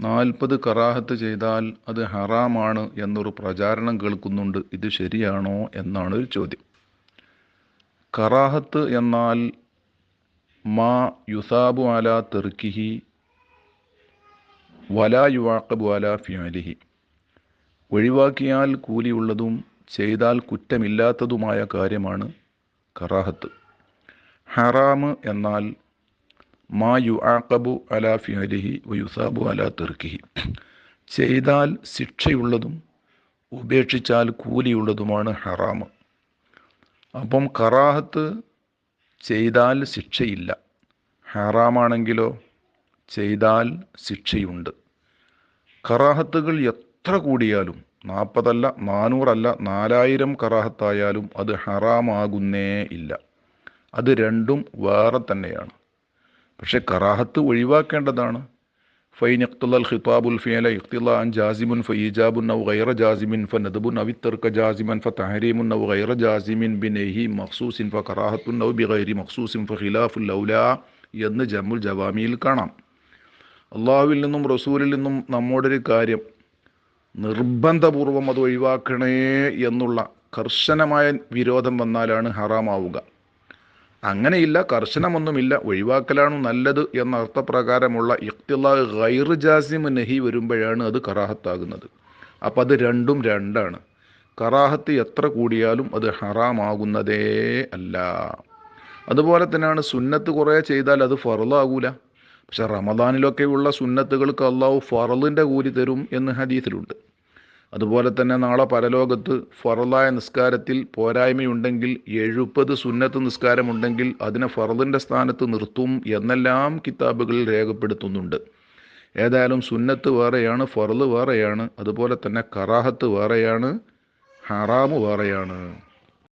നാൽപ്പത് കറാഹത്ത് ചെയ്താൽ അത് ഹറാമാണ് എന്നൊരു പ്രചാരണം കേൾക്കുന്നുണ്ട്. ഇത് ശരിയാണോ എന്നാണ് ഒരു ചോദ്യം. കറാഹത്ത് എന്നാൽ മാ യുസാബു അല തെർക്കിഹി വലാ യുവാക്കബു അല ഫിയാലിഹി ഒഴിവാക്കിയാൽ കൂലിയുള്ളതും ചെയ്താൽ കുറ്റമില്ലാത്തതുമായ കാര്യമാണ് കറാഹത്ത്. ഹറാമ് എന്നാൽ മാ യു ആക്കബു അല വയുസാബു അല തെർക്കിഹി. ചെയ്താൽ ശിക്ഷയുള്ളതും ഉപേക്ഷിച്ചാൽ കൂലിയുള്ളതുമാണ് ഹറാമ്. അപ്പം കറാഹത്ത് ചെയ്താൽ ശിക്ഷയില്ല. ഹറാമാണെങ്കിലോ ചെയ്താൽ ശിക്ഷയുണ്ട്. കറാഹത്തുകൾ എത്ര കൂടിയാലും നാൽപ്പതല്ല നാനൂറല്ല നാലായിരം കറാഹത്തായാലും അത് ഹറാമാകുന്നേ ഇല്ല. അത് രണ്ടും വേറെ തന്നെയാണ്. പക്ഷെ കറാഹത്ത് ഒഴിവാക്കേണ്ടതാണ്. ഫൈൻ ഇഖ്തുൽ ഖിതാബുൽ ഫിയല ഇഖ്തില അൻ ജാസിമുൻ ഫൈജാബുൻ നൗ ഗൈറ ജാസിമിൻ ഫ നദബുൻ ഔ ഇത്തർക ജാസിമൻ ഫ തഹരീമുൻ ഔ ഗൈറ ജാസിമിൻ ബിനൈഹി മഖ്സൂസിൻ ഫ കറാഹത്തുൻ ഔ ബിഗൈരി മഖ്സൂസിൻ ഫ ഖിലാഫുൽ ഔലാ എന്ന് ജമുൽ ജവാമിയിൽ കാണാം. അള്ളാഹുവിൽ നിന്നും റസൂലിൽ നിന്നും നമ്മോടൊരു കാര്യം നിർബന്ധപൂർവം അത് ഒഴിവാക്കണേ എന്നുള്ള കർശനമായ വിരോധം വന്നാലാണ് ഹറാമാവുക. അങ്ങനെയില്ല കർശനമൊന്നുമില്ല ഒഴിവാക്കലാണ് നല്ലത് എന്ന അർത്ഥപ്രകാരമുള്ള ഇഖ്തിലാ ഗൈർ ജാസിം നഹി വരുമ്പോഴാണ് അത് കറാഹത്താകുന്നത്. അപ്പം അത് രണ്ടും രണ്ടാണ്. കറാഹത്ത് എത്ര കൂടിയാലും അത് ഹറാമാകുന്നതേ അല്ല. അതുപോലെ തന്നെയാണ് സുന്നത്ത് കുറേ ചെയ്താൽ അത് ഫറലാകൂല പക്ഷെ റമദാനിലൊക്കെയുള്ള സുന്നത്തുകൾക്ക് അള്ളാഹു ഫറലിന്റെ കൂലി തരും എന്ന് ഹദീസിലുണ്ട്. അതുപോലെ തന്നെ നാളെ പരലോകത്ത് ഫറലായ നിസ്കാരത്തിൽ പോരായ്മയുണ്ടെങ്കിൽ എഴുപത് സുന്നത്ത് നിസ്കാരമുണ്ടെങ്കിൽ അതിനെ ഫറലിന്റെ സ്ഥാനത്ത് നിർത്തും എന്നെല്ലാം കിതാബുകളിൽ രേഖപ്പെടുത്തുന്നുണ്ട്. ഏതായാലും സുന്നത്ത് വേറെയാണ് ഫറൽ വേറെയാണ് അതുപോലെ തന്നെ കറാഹത്ത് വേറെയാണ് ഹറാമ് വേറെയാണ്.